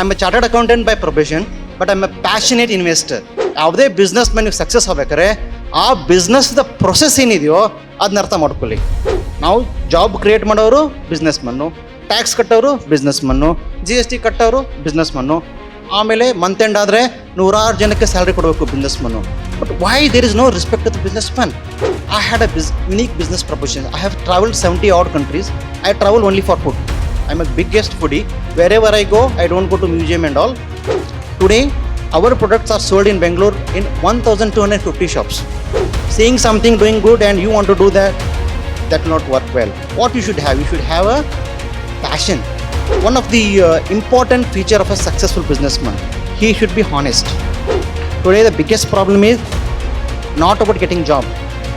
I a chartered accountant by profession but I am a passionate investor ಯಾವುದೇ business man success ಆಗ್ಬೇಕಾದ್ರೆ, ಆ ಬಿಸ್ನೆಸ್ದ process ಏನಿದೆಯೋ ಅದನ್ನ ಅರ್ಥ ಮಾಡ್ಕೊಳ್ಳಿ. ನಾವು ಜಾಬ್ ಕ್ರಿಯೇಟ್ ಮಾಡೋರು ಬಿಸ್ನೆಸ್ ಮನ್ನು ಟ್ಯಾಕ್ಸ್ ಕಟ್ಟೋರು ಬಿಸ್ನೆಸ್ ಮನ್ನು ಜಿ ಎಸ್ ಟಿ ಕಟ್ಟೋರು ಬಿಸ್ನೆಸ್ ಮನ್ನು ಆಮೇಲೆ ಮಂತ್ ಎಂಡ್ ಆದರೆ ನೂರಾರು ಜನಕ್ಕೆ ಸ್ಯಾಲ್ರಿ ಕೊಡಬೇಕು business man but why there is no respect to business man I had a biz unique business proposition I have travelled seventy odd countries I travel only for food I'm a biggest foodie. Wherever I go, I don't go to museum and all. Today, our products are sold in Bangalore in 1,250 shops. Seeing something doing good and you want to do that, that will not work well. What you should have, you should have a passion. One of the uh, important feature of a successful businessman, he should be honest. Today, the biggest problem is not about getting job.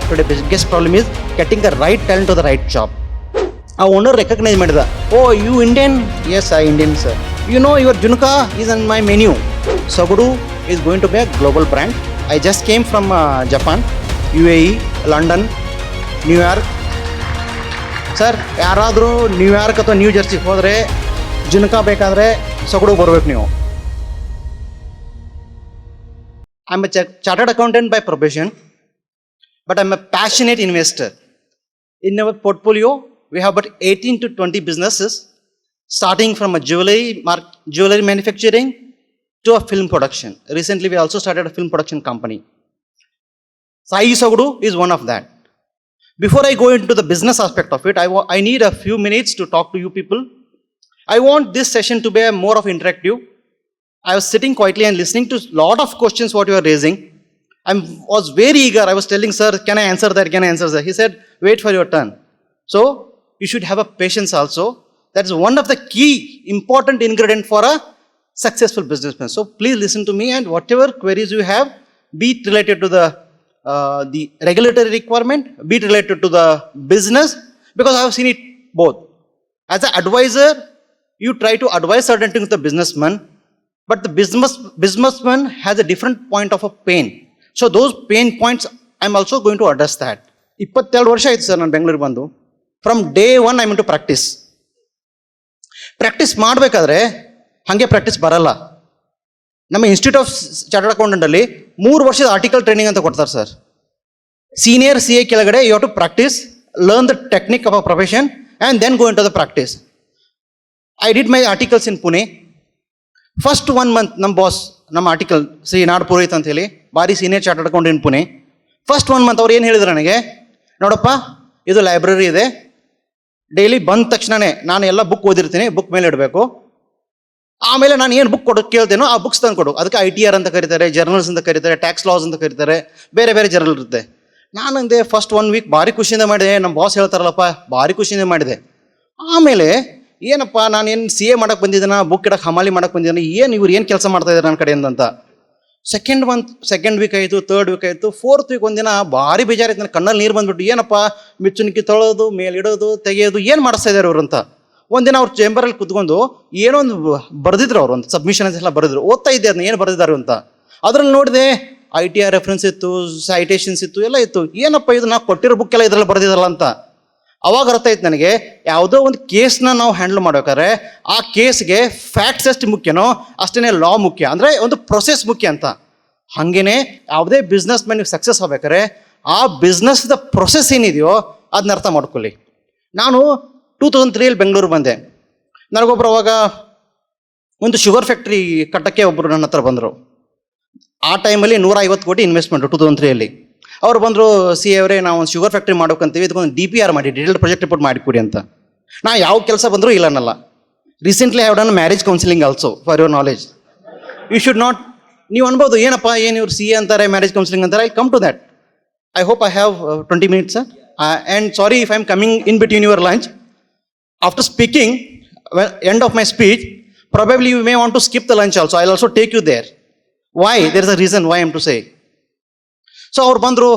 Today, biggest problem is getting the right talent to the right job. ಆ owner recognise ಮಾಡಿದ. ಓ you Indian yes I Indian sir you know your zunka is on my menu Sogadu is going to be a global brand I just came from Japan U A E London New York sir ಯಾರಾದರೂ New York ಅಥವಾ new ಜರ್ಸಿಗೆ ಹೋದರೆ ಜುನ್ಕಾ ಬೇಕಾದರೆ ಸಗುಡು ಬರ್ಬೇಕು ನೀವು. I am a chartered accountant by profession but I am a passionate investor in our portfolio we have about 18 to 20 businesses starting from a jewelry jewelry manufacturing to a film production recently we also started a film production company sai sogudu is one of that before i go into the business aspect of it I I need a few minutes to talk to you people i want this session to be more of interactive i was sitting quietly and listening to a lot of questions what you are raising I was very eager. I was telling, sir, can I answer that? Can I answer that? He said, wait for your turn. So you should have a patience also. That is one of the key important ingredient for a successful businessman. So please listen to me and whatever queries you have, be it related to the uh, the regulatory requirement, be it related to the business, because I have seen it both. As an advisor, you try to advise certain things to the businessman, but the business businessman has a different point of a pain. So those pain points, I'm also going to address that. ಇಪ್ಪತ್ತೆರಡು ವರ್ಷ ಆಯ್ತು sir ನಾನು ಬೆಂಗಳೂರಿಗೆ ಬಂದು from day one I mean to practice practice ಮಾಡಬೇಕಾದ್ರೆ ಹಾಗೆ practice ಬರಲ್ಲ. ನಮ್ಮ ಇನ್ಸ್ಟಿಟ್ಯೂಟ್ ಆಫ್ ಚಾರ್ಟರ್ಡ್ ಅಕೌಂಟೆಂಟಲ್ಲಿ ಮೂರು ವರ್ಷದ ಆರ್ಟಿಕಲ್ ಟ್ರೈನಿಂಗ್ ಅಂತ ಕೊಡ್ತಾರೆ ಸರ್ ಸೀನಿಯರ್ ಸಿ ಎ ಕೆಳಗಡೆ you to practice learn the technique of a profession and then go into the practice I did my articles in Pune first one month ನಮ್ಮ boss ನಮ್ಮ article Shri ನಾಡ್ ಪುರೋಹಿತ್ ಅಂತ ಹೇಳಿ, ಭಾರಿ senior chartered accountant Pune first one month ಅವ್ರು ಏನು ಹೇಳಿದ್ರು ನನಗೆ, ನೋಡಪ್ಪ, ಇದು ಲೈಬ್ರರಿ ಇದೆ ಡೈಲಿ ಬಂದ ತಕ್ಷಣನೇ ನಾನು ಎಲ್ಲ ಬುಕ್ ಓದಿರ್ತೀನಿ ಬುಕ್ ಮೇಲೆ ಇಡಬೇಕು. ಆಮೇಲೆ ನಾನು ಏನು ಬುಕ್ ಕೊಡೋ ಕೇಳ್ತೇನೋ ಆ ಬುಕ್ಸ್ ತಂದು ಕೊಡು. ಅದಕ್ಕೆ ಐ ಟಿ ಆರ್ ಅಂತ ಕರೀತಾರೆ ಜರ್ನಲ್ಸ್ ಅಂತ ಕರೀತಾರೆ ಟ್ಯಾಕ್ಸ್ ಲಾಸ್ ಅಂತ ಕರೀತಾರೆ, ಬೇರೆ ಬೇರೆ ಜರ್ನಲ್ ಇರುತ್ತೆ. ನಾನು ಅಂದೆ ಫಸ್ಟ್ ಒನ್ ವೀಕ್ ಭಾರಿ ಖುಷಿಯಿಂದ ಮಾಡಿದೆ. ನಮ್ಮ ಬಾಸ್ ಹೇಳ್ತಾರಲ್ಲಪ್ಪ, ಭಾರಿ ಖುಷಿಯಿಂದ ಮಾಡಿದೆ. ಆಮೇಲೆ ಏನಪ್ಪ ನಾನು ಏನು ಸಿ ಎ ಮಾಡಕ್ಕೆ ಬಂದಿದ್ದಾನ ಬುಕ್ ಇಡಕ್ಕೆ ಹಮಾಲಿ ಮಾಡಕ್ಕೆ ಬಂದಿದ್ದಾನೆ, ಏನು ಇವ್ರು ಏನು ಕೆಲಸ ಮಾಡ್ತಾ ಇದ್ದಾರೆ ನನ್ನ ಕಡೆಯಿಂದ ಅಂತ. ಸೆಕೆಂಡ್ ಮಂತ್ ಸೆಕೆಂಡ್ ವೀಕ್ ಆಯಿತು ತರ್ಡ್ ವೀಕ್ ಆಯಿತು ಫೋರ್ತ್ ವೀಕ್ ಒಂದಿನ ಭಾರಿ ಬೇಜಾರಿತ್ತು ನನ್ನ ಕಣ್ಣಲ್ಲಿ ನೀರು ಬಂದ್ಬಿಟ್ಟು, ಏನಪ್ಪ ಮಿಚ್ಚುನಿಕ್ಕಿ ತೊಳೋದು, ಮೇಲಿಡೋದು, ತೆಗೆಯೋದು, ಏನು ಮಾಡಿಸ್ತಾ ಇದ್ದಾರೆ ಅಂತ. ಒಂದಿನ ಅವ್ರು ಚೇಂಬರಲ್ಲಿ ಕುತ್ಕೊಂಡು ಏನೋ ಒಂದು ಬರೆದಿದ್ರು ಅವ್ರು, ಒಂದು ಸಬ್ಮಿಷನ್ ಎಲ್ಲ ಬರೆದಿದ್ರು. ಓದ್ತಾ ಇದ್ದೆ ಅದನ್ನ, ಏನು ಬರೆದಿದ್ದಾರೆ ಅಂತ. ಅದರಲ್ಲಿ ನೋಡಿದೆ ಐ ಟಿ ಆರ್ ರೆಫರೆನ್ಸ್ ಇತ್ತು ಸೈಟೇಷನ್ಸ್ ಇತ್ತು, ಎಲ್ಲ ಇತ್ತು. ಏನಪ್ಪ ಇದು ನಾವು ಕೊಟ್ಟಿರೋ ಬುಕ್ ಎಲ್ಲ ಇದರಲ್ಲಿ ಬರೆದಿದ್ರಲ್ಲ ಅಂತ. ಅವಾಗ ಅರ್ಥ ಆಯ್ತು ನನಗೆ, ಯಾವುದೋ ಒಂದು ಕೇಸ್ನ ನಾವು ಹ್ಯಾಂಡಲ್ ಮಾಡ್ಬೇಕಾದ್ರೆ, ಆ ಕೇಸ್ಗೆ ಫ್ಯಾಕ್ಟ್ಸ್ ಎಷ್ಟು ಮುಖ್ಯನೋ ಅಷ್ಟೇ ಲಾ ಮುಖ್ಯ. ಅಂದರೆ ಒಂದು ಪ್ರೊಸೆಸ್ ಮುಖ್ಯ ಅಂತ. ಹಾಗೇನೆ ಯಾವುದೇ ಬಿಸ್ನೆಸ್ ಮ್ಯಾನಿಗೆ ಸಕ್ಸಸ್ ಆಗ್ಬೇಕಾದ್ರೆ, ಆ ಬಿಸ್ನೆಸ್ದ ಪ್ರೊಸೆಸ್ ಏನಿದೆಯೋ ಅದನ್ನ ಅರ್ಥ ಮಾಡ್ಕೊಳ್ಳಿ. ನಾನು ಟೂ ತೌಸಂಡ್ ತ್ರೀಯಲ್ಲಿ ಬೆಂಗಳೂರು ಬಂದೆ. ನನಗೊಬ್ಬರು ಅವಾಗ ಒಂದು ಶುಗರ್ ಫ್ಯಾಕ್ಟ್ರಿ ಕಟ್ಟಕ್ಕೆ ಒಬ್ಬರು ನನ್ನ ಹತ್ರ ಬಂದರು. ಆ ಟೈಮಲ್ಲಿ ನೂರ ಐವತ್ತು ಕೋಟಿ ಇನ್ವೆಸ್ಟ್ಮೆಂಟು ಟೂ ತೌಸಂಡ್ ತ್ರೀಯಲ್ಲಿ ಅವ್ರು ಬಂದರು, ಸಿ ಅವರೇ, ನಾವು ಒಂದು ಶುಗರ್ ಫ್ಯಾಕ್ಟ್ರಿ ಮಾಡ್ಬೇಕಂತೀವಿ ಇದಕ್ಕೊಂದು ಡಿ ಪಿ ಆರ್ ಮಾಡಿ ಡಿಟೇಲ್ ಪ್ರಾಜೆಕ್ಟ್ ರಿಪೋರ್ಟ್ ಮಾಡಿಕೊಡಿ ಅಂತ ನಾ ಯಾವ ಕೆಲಸ ಬಂದರೂ ಇಲ್ಲ ಅನ್ನಲ್ಲ recently have done marriage counselling also for your knowledge you should not ನೀವು ಅನ್ಬೋದು, ಏನಪ್ಪ, ಏನು ಇವ್ರು ಸಿ ಎ ಅಂತಾರೆ ಮ್ಯಾರೇಜ್ ಕೌನ್ಸಿಲಿಂಗ್ ಅಂತಾರೆ I come to that I hope I have twenty minutes and sorry if I am coming in between your lunch after speaking end of my my probably you may want to skip the lunch also I also take you there. Why? There is a reason why I'm to say. So ಅವ್ರು ಬಂದರು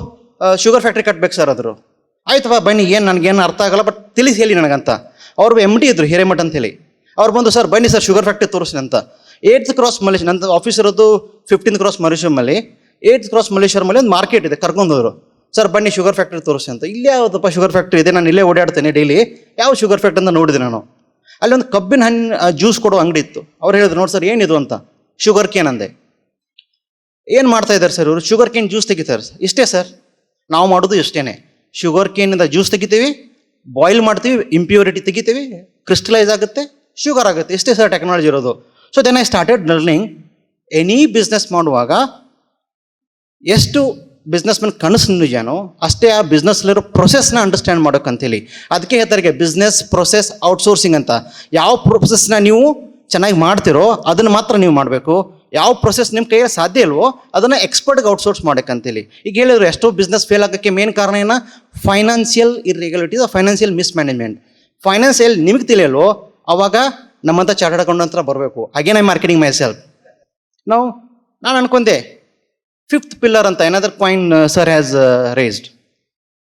sugar factory ಕಟ್ಬೇಕು sir ಅದ್ರು ಆಯ್ತವ ಬನ್ನಿ, ಏನು ನನಗೇನು ಅರ್ಥ ಆಗಲ್ಲ ಬಟ್ ತಿಳಿಸಿ ಹೇಳಿ ನನಗಂತ. ಅವ್ರು ಎಂ ಡಿ ಇದ್ರು, ಹಿರೇಮಠ ಅಂತ ಹೇಳಿ. ಅವ್ರು ಬಂದು ಸರ್, ಬನ್ನಿ ಸರ್ ಶುಗರ್ ಫ್ಯಾಕ್ಟ್ರಿ ತೋರಿಸಿ ಅಂತ. ಏಯ್ತ್ ಕ್ರಾಸ್ ಮಲೇಶ್ ನನ್ನ ಆಫೀಸ್ ಇರೋದು ಫಿಫ್ಟೀನ್ ಕ್ರಾಸ್ ಮಲೇಶ್ವರಮಲ್ಲಿ ಏಯ್ತ್ ಕ್ರಾಸ್ ಮಲೇಶ್ವರಮಲ್ಲಿ ಒಂದು ಮಾರ್ಕೆಟ್ ಇದೆ, ಕರ್ಕೊಂಡೋದ್ರು. ಸರ್, ಬನ್ನಿ ಶುಗರ್ ಫ್ಯಾಕ್ಟ್ರಿ ತೋರಿಸಿ ಅಂತ. ಇಲ್ಲಿ ಯಾವುದಪ್ಪ ಶುಗರ್ ಫ್ಯಾಕ್ಟ್ರಿ ಇದೆ? ನಾನು ಇಲ್ಲೇ ಓಡಾಡ್ತೇನೆ ಡೈಲಿ ಯಾವ ಶುಗರ್ ಫ್ಯಾಕ್ಟ್ರಿ ಅಂತ ನೋಡಿದೆ ನಾನು. ಅಲ್ಲಿ ಒಂದು ಕಬ್ಬಿನ ಹಣ್ಣು ಜ್ಯೂಸ್ ಕೊಡೋ ಅಂಗಡಿ ಇತ್ತು. ಅವ್ರು ಹೇಳಿದ್ರು, ನೋಡಿ ಸರ್, ಏನಿದು ಅಂತ? ಶುಗರ್ ಕೇನ್ ಅಂದೆ. ಏನು ಮಾಡ್ತಾ ಇದ್ದಾರೆ ಸರ್ ಇವರು? ಶುಗರ್ ಕೇನ್ ಜ್ಯೂಸ್ ತೆಗಿತಾರೆ ಇಷ್ಟೇ ಸರ್. ನಾವು ಮಾಡೋದು ಇಷ್ಟೇ ಶುಗರ್ ಕೇನಿಂದ ಜ್ಯೂಸ್ ತೆಗಿತೀವಿ ಬಾಯ್ಲ್ ಮಾಡ್ತೀವಿ ಇಂಪ್ಯೂರಿಟಿ ತೆಗಿತೀವಿ ಕ್ರಿಸ್ಟಲೈಸ್ ಆಗುತ್ತೆ ಶುಗರ್ ಆಗುತ್ತೆ. ಇಷ್ಟೇ ಸರ್ ಟೆಕ್ನಾಲಜಿ ಇರೋದು. So then I started learning any business ಮಾಡುವಾಗ ಎಷ್ಟು ಬಿಸ್ನೆಸ್ ಮನ್ ಕನಸು ನಿಜಾನೋ ಅಷ್ಟೇ ಆ ಬಿಸ್ನೆಸ್ಲಿರೋ ಪ್ರೊಸೆಸ್ನ ಅಂಡರ್ಸ್ಟ್ಯಾಂಡ್ ಮಾಡೋಕ್ಕಂತೇಳಿ ಅದಕ್ಕೆ ಹೇಳ್ತಾರೆ ಬಿಸ್ನೆಸ್ ಪ್ರೊಸೆಸ್ ಔಟ್ಸೋರ್ಸಿಂಗ್ ಅಂತ. ಯಾವ ಪ್ರೊಸೆಸ್ನ ನೀವು ಚೆನ್ನಾಗಿ ಮಾಡ್ತಿರೋ ಅದನ್ನು ಮಾತ್ರ ನೀವು ಮಾಡಬೇಕು. ಯಾವ ಪ್ರೊಸೆಸ್ ನಿಮ್ಮ ಕೈಯಲ್ಲಿ ಸಾಧ್ಯ ಇಲ್ವೋ ಅದನ್ನು ಎಕ್ಸ್ಪರ್ಟ್ಗೆ ಔಟ್ಸೋರ್ಸ್ ಮಾಡೋಕ್ಕಂತೇಳಿ ಈಗ ಹೇಳಿದ್ರು ಎಷ್ಟೋ ಬಿಸ್ನೆಸ್ ಫೇಲ್ ಆಗೋಕ್ಕೆ ಮೇನ್ ಕಾರಣ ಏನ? Financial irregularities financial mismanagement financial ನಿಮಗೆ ತಿಳಿಯಲ್ವೋ, ಅವಾಗ ನಮ್ಮಂಥ ಚಾರ್ಟರ್ಡ್ ಅಕೌಂಟ್ ಹತ್ರ ಬರಬೇಕು. Again I marketing myself ನಾವು ನಾನು ಅನ್ಕೊಂಡೆ ಫಿಫ್ತ್ ಪಿಲ್ಲರ್ ಅಂತ ಏನಾದರೂ ಕಾಯಿನ್ ಸರ್ ಹ್ಯಾಸ್ ರೇಸ್ಡ್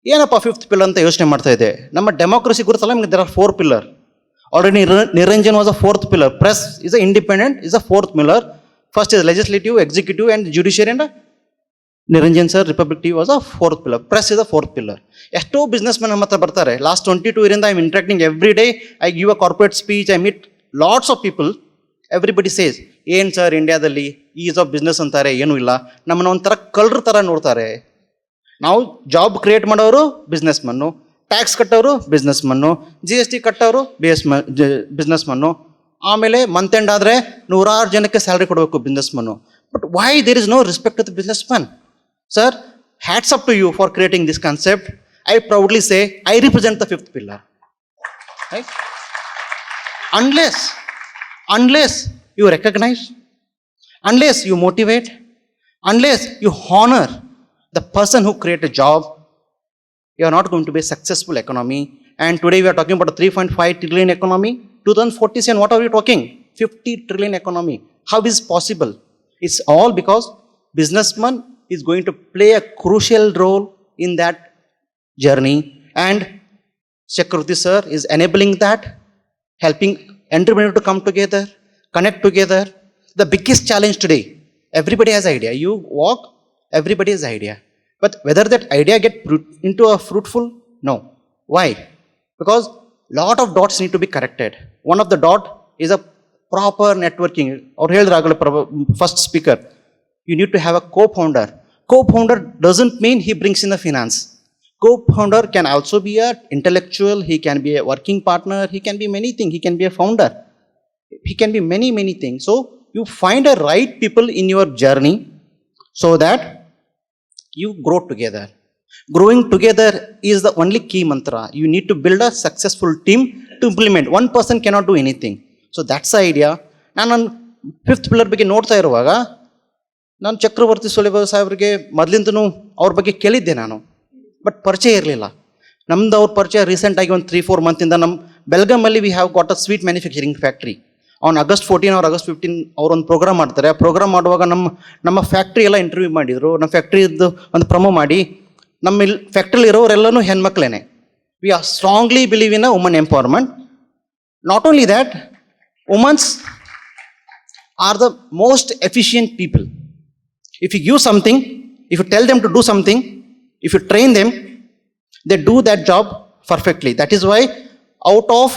ಏನಪ್ಪ ಫಿಫ್ತ್ ಪಿಲ್ಲರ್ ಅಂತ ಯೋಚನೆ ಮಾಡ್ತಾ ಇದೆ ನಮ್ಮ ಡೆಮೋಕ್ರಸಿ ಗುರುತಲ್ಲ, ನಿಮ್ಗೆ there are four pillar already Niranjan was a fourth pillar press is a independent is a fourth pillar first is legislative executive and judiciary and Niranjan sir Republic T was a fourth pillar press is a fourth pillar ಎಷ್ಟೋ business man ನಮ್ಮ ಹತ್ರ ಬರ್ತಾರೆ. Last twenty two ಇಯರಿಂದ I interacting every day I give a corporate speech I meet lots of people everybody says ಏನು sir ಇಂಡಿಯಾದಲ್ಲಿ ease of business ಅಂತಾರೆ, ಏನೂ ಇಲ್ಲ. ನಮ್ಮನ್ನ ಒಂಥರ ಕಳ್ಳರ ಥರ ನೋಡ್ತಾರೆ. ನಾವು ಜಾಬ್ ಕ್ರಿಯೇಟ್ ಮಾಡೋರು business ಮನ್ನು tax ಕಟ್ಟೋರು business man G S T ಕಟ್ಟೋರು B S business ಮನ್ನು ಆಮೇಲೆ ಮಂತ್ ಎಂಡ್ ಆದರೆ ನೂರಾರು ಜನಕ್ಕೆ ಸ್ಯಾಲ್ರಿ ಕೊಡಬೇಕು business man but why there is no respect to the business man sir hats up to you for creating this concept I proudly say I represent the fifth pillar right? Unless, unless you recognize, unless you motivate, unless you honor the person who create a job, you are not going to be a successful economy. And today we are talking about a 3.5 trillion economy. 2047, what are we talking? 50 trillion economy. How is possible? It's all because businessman is going to play a crucial role in that journey. And Chakravarti sir is enabling that, helping entrepreneur to come together, connect together. The biggest challenge today, everybody has idea. You walk, everybody has idea. But whether that idea get into a fruitful, no. Why? Because lot of dots need to be corrected. One of the dot is a proper networking. Or first speaker, you need to have a co-founder. Co-founder doesn't mean he brings in the finance. Co-founder can also be an intellectual, he can be a working partner, he can be many things, he can be a founder. He can be many, many things. So you find the right people in your journey so that you grow together. Growing together is the only key mantra you need to build a successful team to implement one person cannot do anything so that's idea ನಾನು ನನ್ನ fifth pillar ಬಗ್ಗೆ ನೋಡ್ತಾ ಇರುವಾಗ, ನಾನು ಚಕ್ರವರ್ತಿ ಸುಲೇಬ ಸಾಹೇಬ್ರಿಗೆ ಮೊದಲಿಂದನೂ ಅವ್ರ ಬಗ್ಗೆ ಕೇಳಿದ್ದೆ ನಾನು. ಬಟ್ ಪರಿಚಯ ಇರಲಿಲ್ಲ. ನಮ್ದು ಅವ್ರ ಪರಿಚಯ ರೀಸೆಂಟಾಗಿ ಒಂದು ತ್ರೀ ಫೋರ್ ಮಂತಿಂದ ನಮ್ಮ ಬೆಲ್ಗಮಲ್ಲಿ we have got a sweet manufacturing factory ಅವ್ನು ಆಗಸ್ಟ್ ಫೋರ್ಟೀನ್ ಅವ್ರು ಆಗಸ್ಟ್ ಫಿಫ್ಟೀನ್ ಅವ್ರೊಂದು ಪ್ರೋಗ್ರಾಮ್ ಮಾಡ್ತಾರೆ. ಆ ಪ್ರೋಗ್ರಾಮ್ ಮಾಡುವಾಗ ನಮ್ಮ ನಮ್ಮ ಫ್ಯಾಕ್ಟ್ರಿ ಎಲ್ಲ ಇಂಟರ್ವ್ಯೂ ಮಾಡಿದರು. ನಮ್ಮ ಫ್ಯಾಕ್ಟ್ರಿದು ಒಂದು ಪ್ರಮೋ ಮಾಡಿ. ನಮ್ಮ ಇಲ್ಲಿ ಫ್ಯಾಕ್ಟ್ರಿಲಿ ಇರೋರೆಲ್ಲನೂ ಹೆಣ್ಮಕ್ಳೇನೆ we are strongly believe in a woman empowerment not only that womans are the most efficient people. If you give something, if you tell them to do something, if you train them, they do that job perfectly. That is why out of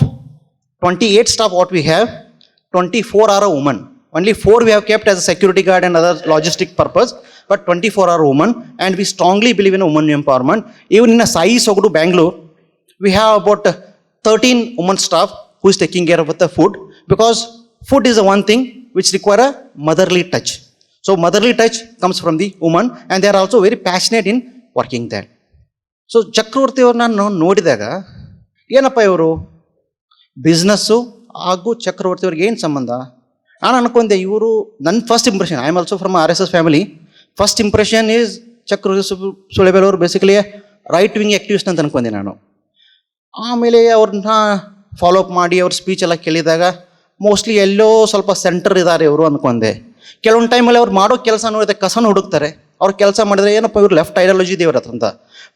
28 staff what we have, 24 are a woman. Only four we have kept as a security guard and other logistic purpose, but 24 are women, and we strongly believe in women empowerment. Even in a Sai Sogudu, Bangalore, we have about 13 women staff who is taking care of the food because food is the one thing which require a motherly touch. So motherly touch comes from the woman and they are also very passionate in working there. So Chakravarthy ಅವ್ರು ನಾನು ನೋಡಿದಾಗ ಏನಪ್ಪ ಇವರು business ಹಾಗೂ ಚಕ್ರವರ್ತಿ ಅವ್ರಿಗೆ ಏನು ಸಂಬಂಧ ನಾನು ಅನ್ಕೊಂಡೆ, ಇವರು ನನ್ನ first impression I am also from R S S family first impression is Chakra Sulibele ಅವರು ಬೇಸಿಕಲಿ ರೈಟ್ ವಿಂಗ್ ಆ್ಯಕ್ಟಿವಿಸ್ಟ್ ಅಂತ ಅನ್ಕೊಂಡೆ ನಾನು. ಆಮೇಲೆ ಅವ್ರನ್ನ ಫಾಲೋ ಅಪ್ ಮಾಡಿ, ಅವ್ರ ಸ್ಪೀಚ್ ಎಲ್ಲ ಕೇಳಿದಾಗ ಮೋಸ್ಟ್ಲಿ ಎಲ್ಲೋ ಸ್ವಲ್ಪ ಸೆಂಟರ್ ಇದ್ದಾರೆ ಇವರು ಅಂದ್ಕೊಂಡೆ ಕೆಲವೊಂದು ಟೈಮಲ್ಲಿ ಅವ್ರು ಮಾಡೋ ಕೆಲಸ ನೋಡಿದ ಕಸನ ಹುಡುಕ್ತಾರೆ. ಅವ್ರು ಕೆಲಸ ಮಾಡಿದ್ರೆ ಏನಪ್ಪ ಇವ್ರು ಲೆಫ್ಟ್ ಐಡಿಯಾಲಜಿ ದೇವ್ರ ಅಂತ.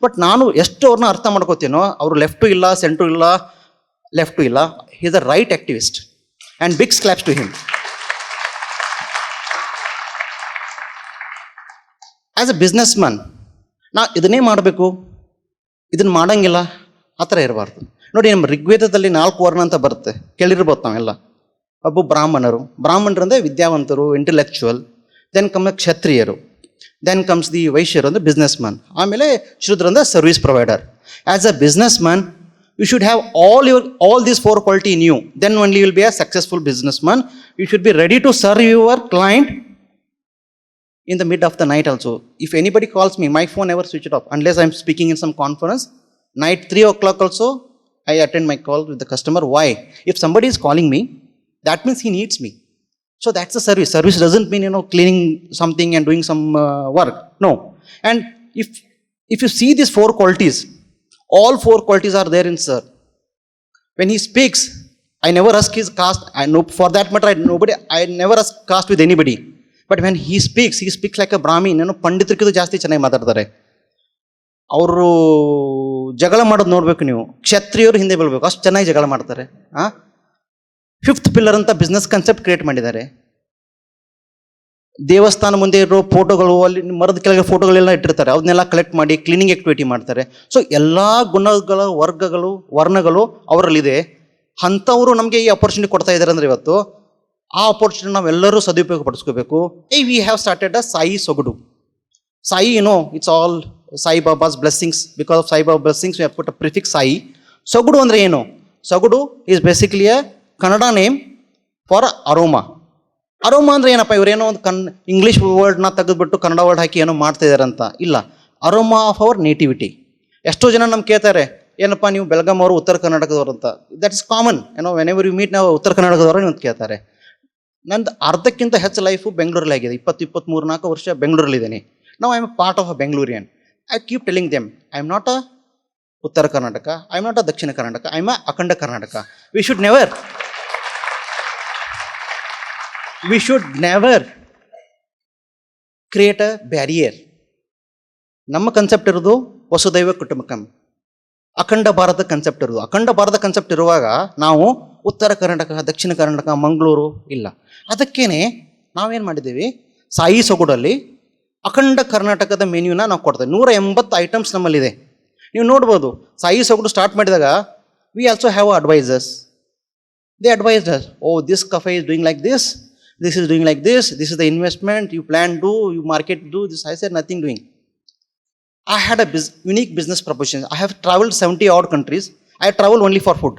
ಬಟ್ ನಾನು ಎಷ್ಟು ಅವ್ರನ್ನ ಅರ್ಥ ಮಾಡ್ಕೋತೀನೋ, ಅವರು ಲೆಫ್ಟು ಇಲ್ಲ ಸೆಂಟ್ರು ಇಲ್ಲ ಲೆಫ್ಟು ಇಲ್ಲ. Is a right activist and big claps to him as a business man ನಾ ಇದನ್ನೇ ಮಾಡಬೇಕು? ಇದನ್ನು ಮಾಡೋಂಗಿಲ್ಲ? ಆ ಥರ ಇರಬಾರ್ದು. ನೋಡಿ, ನಮ್ಮ ಋಗ್ವೇದದಲ್ಲಿ ನಾಲ್ಕು ವರ್ಣ ಅಂತ ಬರುತ್ತೆ. ಕೇಳಿರ್ಬೋದು ನಾವೆಲ್ಲ. ಒಬ್ಬ ಬ್ರಾಹ್ಮಣರು. ಬ್ರಾಹ್ಮಣರು ಅಂದರೆ ವಿದ್ಯಾವಂತರು ಇಂಟೆಲೆಕ್ಚುವಲ್ ದೆನ್ ಕಮ್ ಕ್ಷತ್ರಿಯರು. ದೆನ್ ಕಮ್ಸ್ ದಿ ವೈಶ್ಯರು ಅಂದರೆ ಬಿಸ್ನೆಸ್ ಮ್ಯಾನ್ ಆಮೇಲೆ ಶೂದ್ರ ಅಂದರೆ service provider as a business man you should have all your all these four quality in you then only will be a successful business man you should be ready to serve your client in the mid of the night also. If anybody calls me, my phone never switch it off unless I'm speaking in some conference. Night three o'clock also, I attend my call with the customer. Why? If somebody is calling me, that means he needs me. So that's the service. Service doesn't mean you know cleaning something and doing some uh, work. No. And if if you see these four qualities, all four qualities are there in sir. When he speaks, I never ask his caste. I know for that matter, I nobody. I never ask caste with anybody. But when he speaks he speaks like a Brahmin ಏನೋ ಪಂಡಿತರಿಗಿಂತ ಜಾಸ್ತಿ ಚೆನ್ನಾಗಿ ಮಾತಾಡ್ತಾರೆ. ಅವರು ಜಗಳ ಮಾಡೋದು ನೋಡಬೇಕು ನೀವು. ಕ್ಷತ್ರಿಯರು ಹಿಂದೆ ಬೀಳ್ಬೇಕು. ಅಷ್ಟು ಚೆನ್ನಾಗಿ ಜಗಳ ಮಾಡ್ತಾರೆ. ಹಾಂ ಫಿಫ್ತ್ ಪಿಲ್ಲರ್ ಅಂತ ಬಿಸ್ನೆಸ್ ಕಾನ್ಸೆಪ್ಟ್ ಕ್ರಿಯೇಟ್ ಮಾಡಿದ್ದಾರೆ. ದೇವಸ್ಥಾನ ಮುಂದೆ ಇರೋ ಫೋಟೋಗಳು ಅಲ್ಲಿ ಮರದ ಕೆಳಗೆ ಫೋಟೋಗಳೆಲ್ಲ ಇಟ್ಟಿರ್ತಾರೆ. ಅವನ್ನೆಲ್ಲ ಕಲೆಕ್ಟ್ ಮಾಡಿ ಕ್ಲೀನಿಂಗ್ ಆಕ್ಟಿವಿಟಿ ಮಾಡ್ತಾರೆ. ಸೊ ಎಲ್ಲ ಗುಣಗಳ ವರ್ಗಗಳು, ವರ್ಣಗಳು ಅವರಲ್ಲಿದೆ. ಅಂಥವರು ನಮಗೆ ಈ ಅಪರ್ಚುನಿಟಿ ಕೊಡ್ತಾ ಇದ್ದಾರೆ ಅಂದರೆ ಇವತ್ತು ಆ ಅಪರ್ಚುನಿಟಿ ನಾವೆಲ್ಲರೂ ಸದುಪಯೋಗ ಪಡಿಸ್ಕೋಬೇಕು. I we have started a Sai Sogadu Sai no it's all Sai Baba's blessings because of Sai Baba blessings we put a prefix Sai Sogadu ಅಂದರೆ ಏನು? Sogadu is basically a Kannada name for aroma aroma ಅಂದ್ರೆ ಏನಪ್ಪ? ಇವರೇನೋ ಒಂದು ಕನ್ English ವರ್ಡ್ನ ತೆಗೆದುಬಿಟ್ಟು Kannada word ಹಾಕಿ ಏನೋ ಮಾಡ್ತಾ ಇದಾರೆ ಅಂತ. ಇಲ್ಲ. ಅರೋಮಾ ಆಫ್ ಅವರ್ ನೇಟಿವಿಟಿ ಎಷ್ಟೋ ಜನ ನಮ್ಗೆ ಕೇಳ್ತಾರೆ, ಏನಪ್ಪ ನೀವು ಬೆಳಗಾಂ ಅವರು ಉತ್ತರ ಕರ್ನಾಟಕದವ್ರು ಅಂತ. ದಟ್ ಇಸ್ ಕಾಮನ್ ಏನೋ ವೆನ್ ಎವರ್ ಯು ಮೀಟ್ ನಾವು ಉತ್ತರ ಕರ್ನಾಟಕದವರು ನೀವು ಅಂತ ಕೇಳ್ತಾರೆ. ನಂದು ಅರ್ಧಕ್ಕಿಂತ ಹೆಚ್ಚು ಲೈಫು ಬೆಂಗಳೂರಲ್ಲಿ ಆಗಿದೆ. ಇಪ್ಪತ್ತು ಇಪ್ಪತ್ತ್ಮೂರು ನಾಲ್ಕು ವರ್ಷ ಬೆಂಗಳೂರಲ್ಲಿದ್ದೀನಿ ನಾವು I am part of a Bengalurian I keep telling them I am not a Uttara Karnataka I am not a Dakshina Karnataka I am a Akhanda Karnataka we should never we should never create a barrier ನಮ್ಮ concept ಇರೋದು ವಸುದೈವ ಕುಟುಂಬಕಂ. ಅಖಂಡ Bharat concept ಇರೋದು. ಅಖಂಡ Bharat concept ಇರುವಾಗ ನಾವು ಉತ್ತರ ಕರ್ನಾಟಕ ದಕ್ಷಿಣ ಕರ್ನಾಟಕ ಮಂಗಳೂರು ಇಲ್ಲ ಅದಕ್ಕೇ ನಾವೇನು ಮಾಡಿದ್ದೀವಿ ಸಾಯಿ ಸೊಗಡಲ್ಲಿ ಅಖಂಡ ಕರ್ನಾಟಕದ ಮೆನ್ಯೂನ ನಾವು ಕೊಡ್ತೇವೆ ನೂರ ಎಂಬತ್ತು ಐಟಮ್ಸ್ ನಮ್ಮಲ್ಲಿದೆ ನೀವು ನೋಡ್ಬೋದು ಸಾಯಿ ಸೊಗಡು ಸ್ಟಾರ್ಟ್ ಮಾಡಿದಾಗ we also have advices they advised oh this cafe is doing like this this is doing like this this is the investment you plan you you market this this i said nothing doing i had a unique unique business proposition i have traveled 70 countries i travel only for food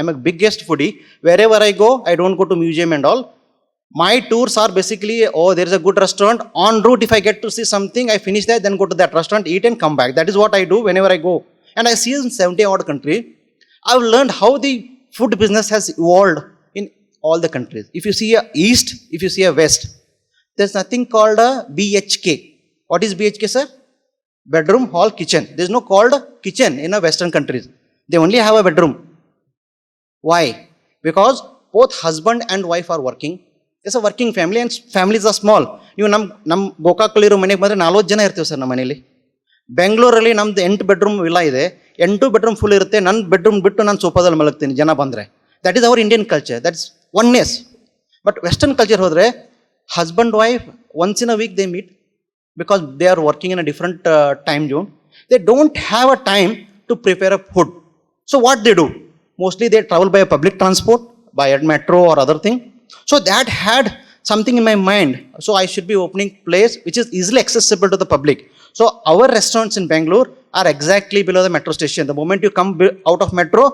i'm a biggest foodie. Wherever i go i don't go to museum and all. My tours are basically oh there is a good restaurant. En route if i get to see something i finish there then go to that restaurant eat and come back. That is what i do whenever i go. And i see in 70 odd country i've learned how the food business has evolved in all the countries. If you see a east if you see a west there's nothing called a bhk what is bhk sir? Bedroom hall kitchen. There's no called kitchen in a western countries. They only have a bedroom why because both husband and wife are working it's a working family and families are small ನೀವು ನಮ್ಮ ನಮ್ಮ ಗೋಕಾಕಲ್ಲಿರೋ ಮನೆಗೆ ಬಂದರೆ ನಲ್ವತ್ತು ಜನ ಇರ್ತೀವಿ sir ನಮ್ಮ ಮನೇಲಿ ಬೆಂಗಳೂರಲ್ಲಿ ನಮ್ದು ಎಂಟು ಬೆಡ್ರೂಮ್ ವಿಲ್ಲ ಇದೆ ಎಂಟು ಬೆಡ್ರೂಮ್ ಫುಲ್ ಇರುತ್ತೆ ನನ್ನ ಬೆಡ್ರೂಮ್ ಬಿಟ್ಟು ನಾನು ಸೋಫಾದಲ್ಲಿ ಮಲಗ್ತೀನಿ ಜನ ಬಂದರೆ that is our Indian culture that is oneness but western culture ಹೋದರೆ husband wife once in a week they meet they are working in a different uh, time zone they don't have a time to prepare a food so what they do mostly they travel by public transport by metro or other thing so that had something in my mind so i should be opening place which is easily accessible to the public so our restaurants in bangalore are exactly below the metro station the moment you come out of metro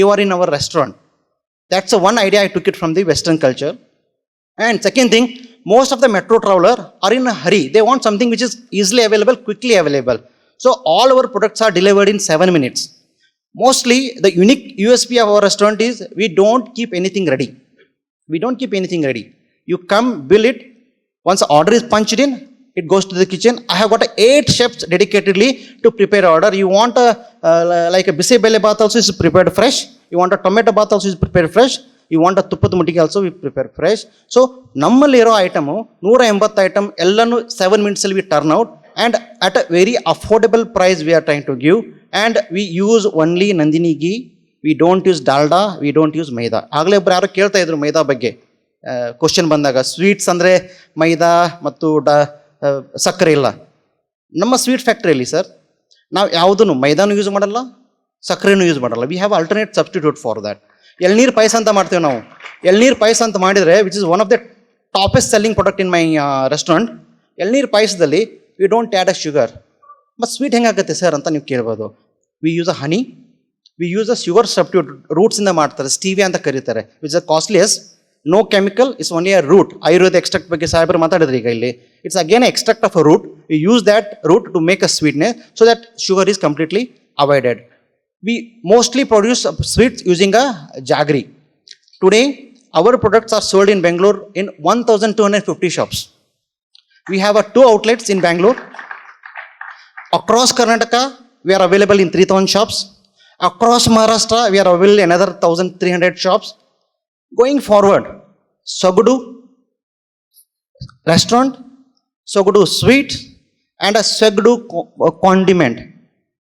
you are in our restaurant that's the one idea i took it from the western culture and second thing, most of the metro traveler are in a hurry. They want something which is easily available, quickly available. So all our products are delivered in seven minutes. Mostly the unique USP of our restaurant is we don't keep anything ready. We don't keep anything ready. You come, bill it. Once the order is punched in, it goes to the kitchen. I have got eight chefs dedicatedly to prepare order. You want a uh, like a bise bele bath also is prepared fresh. You want a tomato bath also is prepared fresh. You want a ತುಪ್ಪದ ಮುಟ್ಟಿಗೆ also we prepare fresh so ನಮ್ಮಲ್ಲಿರೋ item ನೂರ ಎಂಬತ್ತು item ಎಲ್ಲನೂ seven ಮಿನಿಟ್ಸಲ್ಲಿ V turn out And at a very affordable price we are trying to give and we use only Nandini ghee we don't use Dalda we don't use maida ಆಗಲೇ ಒಬ್ರು ಯಾರೋ ಕೇಳ್ತಾ ಇದ್ರು ಮೈದಾ ಬಗ್ಗೆ. Question ಬಂದಾಗ sweets ಅಂದರೆ ಮೈದಾ ಮತ್ತು ಡ ಸಕ್ಕರೆ ಇಲ್ಲ. ನಮ್ಮ ಸ್ವೀಟ್ ಫ್ಯಾಕ್ಟ್ರಿಯಲ್ಲಿ ಸರ್, ನಾವು ಯಾವುದನ್ನು ಮೈದಾನು ಯೂಸ್ ಮಾಡಲ್ಲ, ಸಕ್ಕರೆನೂ ಯೂಸ್ ಮಾಡಲ್ಲ. We have alternate substitute for that ಎಳ್ನೀರು ಪಾಯಸ ಅಂತ ಮಾಡ್ತೇವೆ ನಾವು. ಎಳ್ನೀರು ಪಾಯಸ ಅಂತ ಮಾಡಿದರೆ which is one of the topest selling product in my restaurant ಎಳ್ನೀರು ಪಾಯಸದಲ್ಲಿ we don't add a sugar ಮತ್ತು ಸ್ವೀಟ್ ಹೆಂಗಾಗುತ್ತೆ ಸರ್ ಅಂತ ನೀವು ಕೇಳ್ಬೋದು. We use a honey we use a sugar substitute ರೂಟ್ಸಿಂದ ಮಾಡ್ತಾರೆ ಸ್ಟೀವಿ ಅಂತ ಕರೀತಾರೆ. Which a costliest no chemical is only a root Ayurveda extract ಬಗ್ಗೆ ಸಾಹೇಬರು ಮಾತಾಡಿದ್ರು ಈಗ ಇಲ್ಲಿ. It's again extract of a root we use that root to make a sweetness so that sugar is completely avoided we mostly produce uh, sweets using a jaggery. Today, our products are sold in Bangalore in 1,250 shops. We have uh, two outlets in Bangalore. Across Karnataka, we are available in 3,000 shops. Across Maharashtra, we are available in another 1,300 shops. Going forward, Sogudu restaurant, Sogudu sweet, and a Sogudu uh, condiment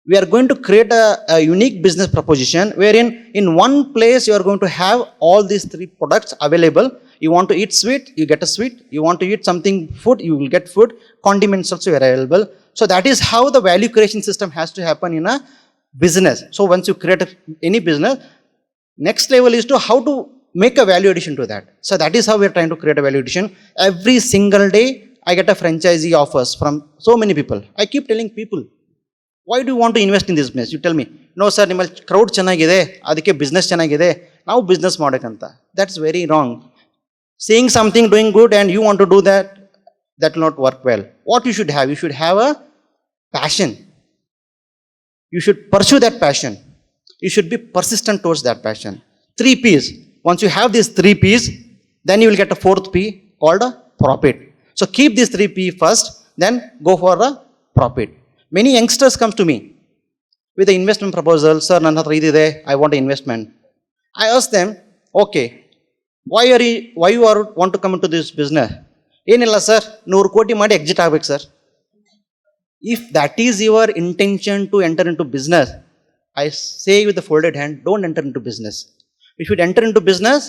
we are going to create a, a unique business proposition wherein in one place you are going to have all these three products available you want to eat sweet you get a sweet you want to eat something food you will get food condiments also are available so that is how the value creation system has to happen in a business so once you create a- any business next level is to how to make a value addition to that so that is how we are trying to create a value addition every single day i get a franchisee offers from so many people i keep telling people why do want to invest in this business you tell me no sir ನಿಮ್ಮಲ್ಲಿ crowd ಚೆನ್ನಾಗಿದೆ ಅದಕ್ಕೆ business ಚೆನ್ನಾಗಿದೆ ನಾವು business ಮಾಡೋಕ್ಕಂತ that's very wrong seeing something doing good and you want to do that that will not work well what you should have you should have a passion you should pursue that passion you should be persistent towards that passion three P's once you have this three P's then you will get a fourth P called a profit so keep this three P first then go for a profit many youngsters comes to me with the investment proposal, sir, ನನ್ನ ಹತ್ರ ಇದಿದೆ I want investment I ask them okay Why are you why you are want to come to this business ಏನಿಲ್ಲ sir ನೂರು ಕೋಟಿ ಮಾಡಿ exit ಆಗ್ಬೇಕು sir if that is your intention to enter into business I say with the folded hand don't enter into business you should enter into business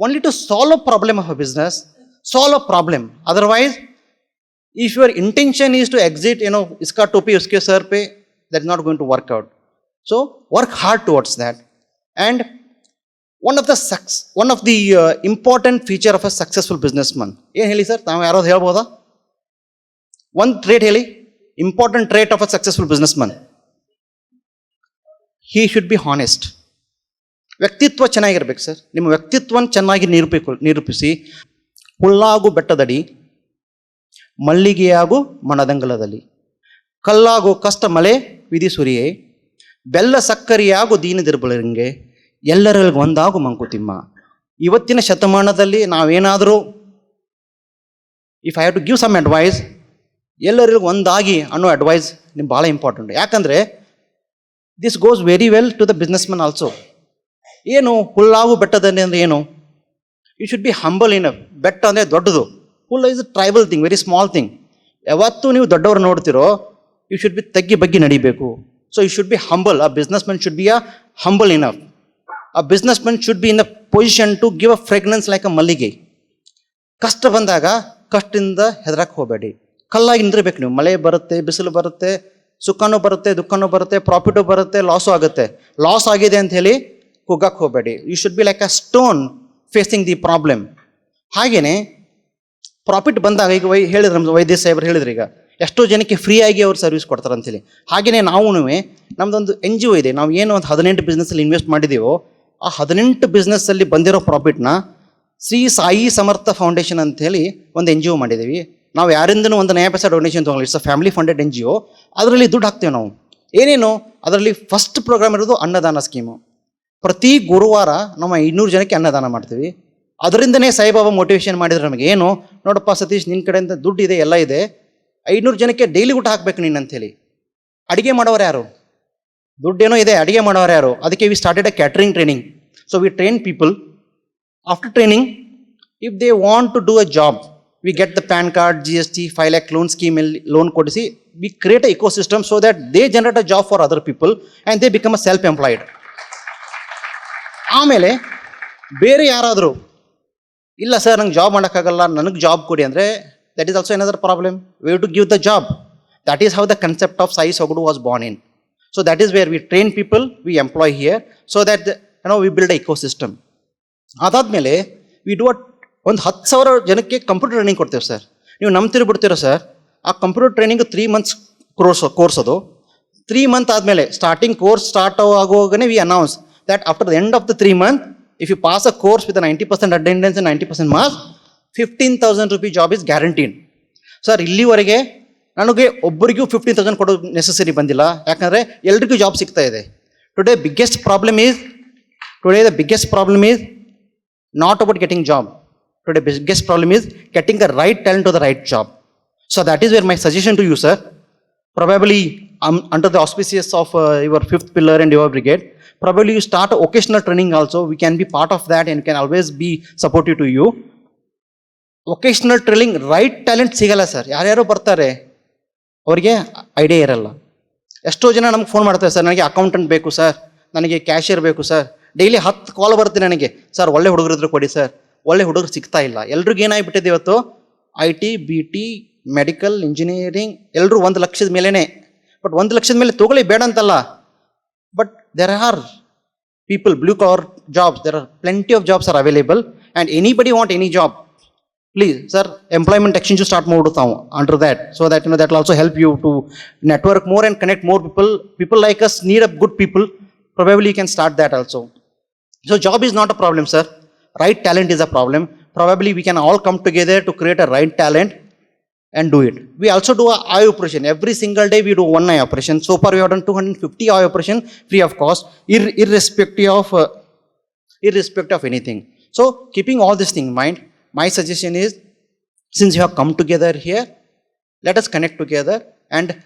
only to solve a problem of a business solve a problem otherwise if your intention is to exit, you know, iska topi, uske sir pe, that's not going to work out. So work hard towards that. And of the success one of the important feature of a successful businessman. ಏನು ಹೇಳಿ sir? ತಾವು ಯಾರಾದ್ರು ಹೇಳ್ಬೋದಾ? ಒಂದು trait ಹೇಳಿ. Important trait of a successful businessman he should be honest ವ್ಯಕ್ತಿತ್ವ ಚೆನ್ನಾಗಿರ್ಬೇಕು sir. ನಿಮ್ಮ ವ್ಯಕ್ತಿತ್ವನ ಚೆನ್ನಾಗಿ ನಿರೂಪಿಕು ನಿರೂಪಿಸಿ. ಹುಲ್ಲಾಗು ಬೆಟ್ಟದಡಿ, ಮಲ್ಲಿಗೆಯಾಗು ಮನದಂಗಲದಲ್ಲಿ ಕಲ್ಲಾಗು ಕಷ್ಟ ಮಳೆ ವಿಧಿ ಸುರಿಯೇ. ಬೆಲ್ಲ ಸಕ್ಕರೆಯಾಗು ದೀನದಿರ್ಬಳಂಗೆ. ಎಲ್ಲರಿಗೂ ಒಂದಾಗು ಮಂಕುತಿಮ್ಮ. ಇವತ್ತಿನ ಶತಮಾನದಲ್ಲಿ ನಾವೇನಾದರೂ if I have to give some advice ಎಲ್ಲರಿಗೂ ಒಂದಾಗಿ ಅನ್ನೋ ಅಡ್ವೈಸ್ ನಿಮ್ಗೆ ಭಾಳ ಇಂಪಾರ್ಟೆಂಟ್ ಯಾಕಂದರೆ this goes very well to the businessman also ಏನು ಹುಲ್ಲಾವು ಬೆಟ್ಟದಲ್ಲಿ ಅಂದರೆ ಏನು you should be humble in ಬೆಟ್ಟ ಅಂದರೆ ದೊಡ್ಡದು. ಹುಲ್ಲ is a tribal thing very small thing ಯಾವತ್ತೂ ನೀವು ದೊಡ್ಡವ್ರು ನೋಡ್ತಿರೋ ಯು ಶುಡ್ ಬಿ ತಗ್ಗಿ ಬಗ್ಗಿ ನಡಿಬೇಕು. So you should be humble a businessman should be a humble in a businessmen should be in a position to give a fragrance like a ಮಲ್ಲಿಗೆ. ಕಷ್ಟ ಬಂದಾಗ ಕಷ್ಟದಿಂದ ಹೆದರಕ್ಕೆ ಹೋಗಬೇಡಿ. ಕಲ್ಲಾಗಿ ನಿಂದಿರ್ಬೇಕು ನೀವು. ಮಳೆ ಬರುತ್ತೆ, ಬಿಸಿಲು ಬರುತ್ತೆ, ಸುಖನೂ ಬರುತ್ತೆ, ದುಃಖನೂ ಬರುತ್ತೆ ಪ್ರಾಫಿಟು ಬರುತ್ತೆ ಲಾಸು ಆಗುತ್ತೆ. ಲಾಸ್ ಆಗಿದೆ ಅಂತ ಹೇಳಿ ಕುಗ್ಗಕ್ಕೆ ಹೋಗಬೇಡಿ. You should be like a stone facing the problem ಹಾಗೆಯೇ ಪ್ರಾಫಿಟ್ ಬಂದಾಗ ಈಗ ವೈ, ಹೇಳಿದ್ರು ನಮ್ಮ ವೈದ್ಯ ಸಾಹೇಬರು ಹೇಳಿದ್ರು ಈಗ. ಎಷ್ಟೋ ಜನಕ್ಕೆ ಫ್ರೀಯಾಗಿ ಅವ್ರು ಸರ್ವಿಸ್ ಕೊಡ್ತಾರೆ ಅಂತೇಳಿ ಹಾಗೆಯೇ ನಾವು ನಮ್ಮದೊಂದು ಎನ್ ಜಿ ಒ ಇದೆ. ನಾವು ಏನು ಒಂದು ಹದಿನೆಂಟು ಬಿಸ್ನೆಸ್ಸಲ್ಲಿ ಇನ್ವೆಸ್ಟ್ ಮಾಡಿದ್ದೀವೋ ಆ ಹದಿನೆಂಟು ಬಿಸ್ನೆಸ್ಸಲ್ಲಿ ಬಂದಿರೋ ಪ್ರಾಫಿಟ್ನ ಶ್ರೀ ಸಾಯಿ ಸಮರ್ಥ ಫೌಂಡೇಶನ್ ಅಂತ ಹೇಳಿ ಒಂದು ಎನ್ ಜಿ ಒ ಮಾಡಿದ್ದೀವಿ. ನಾವು ಯಾರಿಂದನೂ ಒಂದು ನಯ ಪೈಸಾ ಡೊನೇಷನ್ ತೊಗೊಳ್ಳಿ it's a family funded N G O ಅದರಲ್ಲಿ ದುಡ್ಡು ಹಾಕ್ತೇವೆ ನಾವು. ಏನೇನು? ಅದರಲ್ಲಿ ಫಸ್ಟ್ ಪ್ರೋಗ್ರಾಮ್ ಇರೋದು ಅನ್ನದಾನ ಸ್ಕೀಮು ಪ್ರತಿ ಗುರುವಾರ ನಮ್ಮ ಇನ್ನೂರು ಜನಕ್ಕೆ ಅನ್ನದಾನ ಮಾಡ್ತೀವಿ. ಅದರಿಂದನೇ ಸಾಯಿಬಾಬಾ ಮೋಟಿವೇಶನ್ ಮಾಡಿದ್ರೆ ನಮಗೆ ಏನು? ನೋಡಪ್ಪ ಸತೀಶ್ ನಿನ್ನ ಕಡೆಯಿಂದ ದುಡ್ಡು ಇದೆ ಎಲ್ಲ ಇದೆ. ಐನೂರು ಜನಕ್ಕೆ ಡೈಲಿ ಊಟ ಹಾಕ್ಬೇಕು ನೀನು ಅಂತೇಳಿ ಅಡುಗೆ ಮಾಡೋರು ಯಾರು? ದುಡ್ಡೇನೋ ಇದೆ, ಅಡುಗೆ ಮಾಡೋರು ಯಾರು? ಅದಕ್ಕೆ we started a catering training so we train people after training if they want to do a job we get the PAN card G S T five lakh loan ಸ್ಕೀಮಲ್ಲಿ loan ಕೊಡಿಸಿ we create a ecosystem so that they generate a job for other people and they become a self employed ಆಮೇಲೆ ಬೇರೆ ಯಾರಾದರೂ, ಇಲ್ಲ sir ನಂಗೆ job ಮಾಡೋಕ್ಕಾಗಲ್ಲ, ನನಗೆ job ಕೊಡಿ ಅಂದರೆ that is also another problem way to give the job that is how the concept of Sai ಸೊಗಡು was born in so that is where we train people we employ here so that the, you we build build ecosystem ಅದಾದಮೇಲೆ we do ಒಂದು ಹತ್ತು ಸಾವಿರ ಜನಕ್ಕೆ computer training ಕೊಡ್ತೇವೆ sir ನೀವು ನಂಬ್ತಿರೋ ಬಿಡ್ತೀರೋ ಸರ್ ಆ computer training three months course course ಅದು. ತ್ರೀ ಮಂತ್ ಆದಮೇಲೆ starting course start ಆಗುವಾಗನೇ we announce that after the end of the three month if you pass a course with ninety percent attendance ninety percent marks fifteen thousand rupee job is ಗ್ಯಾರಂಟೀನ್ sir ಇಲ್ಲಿವರೆಗೆ ನನಗೆ ಒಬ್ಬರಿಗೂ fifteen thousand ಕೊಡೋದು necessary ಬಂದಿಲ್ಲ. ಯಾಕಂದರೆ ಎಲ್ಲರಿಗೂ job ಸಿಗ್ತಾ ಇದೆ. Today biggest problem is today the biggest problem is not about getting job today biggest problem is getting the right talent to the right job so that is where my suggestion to you sir probably under the auspicious of your fifth pillar and your brigade probably you start vocational training also we can be part of that and can always be supportive to you vocational training right talent ಸಿಗಲ್ಲ sir ಯಾರು ಯಾರು ಬರ್ತಾರೆ. ಅವರಿಗೆ idea ಇರಲ್ಲ. ಎಷ್ಟೋ ಜನ ನಮ್ಗೆ phone ಮಾಡ್ತಾರೆ, ಸರ್, ನನಗೆ ಅಕೌಂಟೆಂಟ್ ಬೇಕು, ಸರ್. ನನಗೆ ಕ್ಯಾಶಿಯರ್ ಬೇಕು, ಸರ್. ಡೈಲಿ ಹತ್ತು ಕಾಲ್ ಬರುತ್ತೆ ನನಗೆ. ಸರ್, ಒಳ್ಳೆ ಹುಡುಗರು ಇದ್ರೆ ಕೊಡಿ, ಸರ್. ಒಳ್ಳೆ ಹುಡುಗರು ಸಿಗ್ತಾ ಇಲ್ಲ. ಎಲ್ರಿಗೂ ಏನಾಗ್ಬಿಟ್ಟಿದೆ ಇವತ್ತು? I T B T medical engineering ಎಲ್ಲರೂ ಒಂದು ಲಕ್ಷದ ಮೇಲೇ ಬಟ್ ಒಂದು ಲಕ್ಷದ ಮೇಲೆ ತಗೊಳ್ಳಿ, ಬೇಡ ಅಂತಲ್ಲ. But there are people blue colour jobs there are plenty of jobs are available. And anybody want any job please sir employment exchange start more ತಾವು under that so that you know that will also help you to network more and connect more people people like us need a good people probably you can start that also so job is not a problem sir right talent is a problem probably we can all come together to create a right talent and do it. We also do a eye operation. Every single day we do one eye operation. So far we have done 250 eye operation free of cost, ir- irrespective of uh, irrespective of anything. So keeping all this thing in mind, my suggestion is since you have come together here, let us connect together and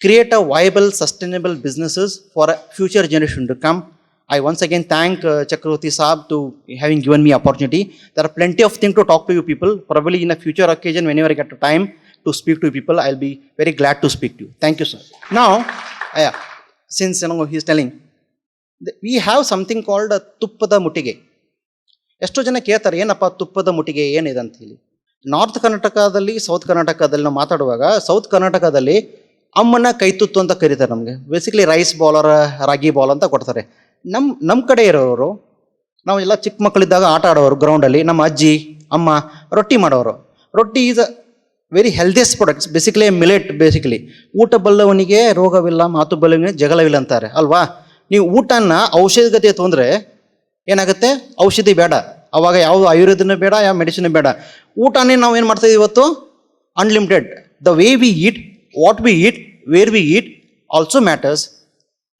create a viable, sustainable businesses for a future generation to come. I once again thank uh, Chakravarti Saab to having given me opportunity. There are plenty of things to talk to you people. Probably in a future occasion, whenever I get to time to speak to people, I'll be very glad to speak to you. Thank you, sir. Now, yeah, since you know, he's telling, we have something called a Tuppada Mutige. ಎಷ್ಟೋ ಜನ ಕೇಳ್ತಾರೆ, ಏನಪ್ಪ ತುಪ್ಪದ ಮುಟ್ಟಿಗೆ ಏನಿದೆ? ಅಂತ ಹೇಳಿ. North ಕರ್ನಾಟಕದಲ್ಲಿ, south ಕರ್ನಾಟಕದಲ್ಲಿ ನಾವು ಮಾತಾಡುವಾಗ, ಸೌತ್ ಕರ್ನಾಟಕದಲ್ಲಿ ಅಮ್ಮನ ಕೈತುತ್ತು ಅಂತ ಕರೀತಾರೆ ನಮಗೆ. Basically rice ball or ragi ball ಅಂತ ಕೊಡ್ತಾರೆ. ನಮ್ಮ ನಮ್ಮ ಕಡೆ ಇರೋರು ನಾವು ಎಲ್ಲ ಚಿಕ್ಕ ಮಕ್ಕಳಿದ್ದಾಗ ಆಟ ಆಡೋರು ಗ್ರೌಂಡಲ್ಲಿ ನಮ್ಮ ಅಜ್ಜಿ, ಅಮ್ಮ, ರೊಟ್ಟಿ ಮಾಡೋರು. Roti is a very healthiest products basically millet basically ಊಟ ಬಲ್ಲವನಿಗೆ ರೋಗವಿಲ್ಲ, ಮಾತು ಬಲ್ಲವನಿಗೆ ಜಗಳವಿಲ್ಲ ಅಂತಾರೆ. ಅಲ್ವಾ? ನೀವು ಊಟನ ಔಷಧಗತೆ ತೊಂದರೆ ಏನಾಗುತ್ತೆ? ಔಷಧಿ ಬೇಡ. ಅವಾಗ ಯಾವ ಆಯುರ್ವೇದನೂ ಬೇಡ, ಯಾವ ಮೆಡಿಸಿನ್ ಬೇಡ. ಊಟನೇ ನಾವು ಏನು ಮಾಡ್ತಾ ಇದೀವಿ ಇವತ್ತು? Unlimited the way we eat what we eat where we eat also matters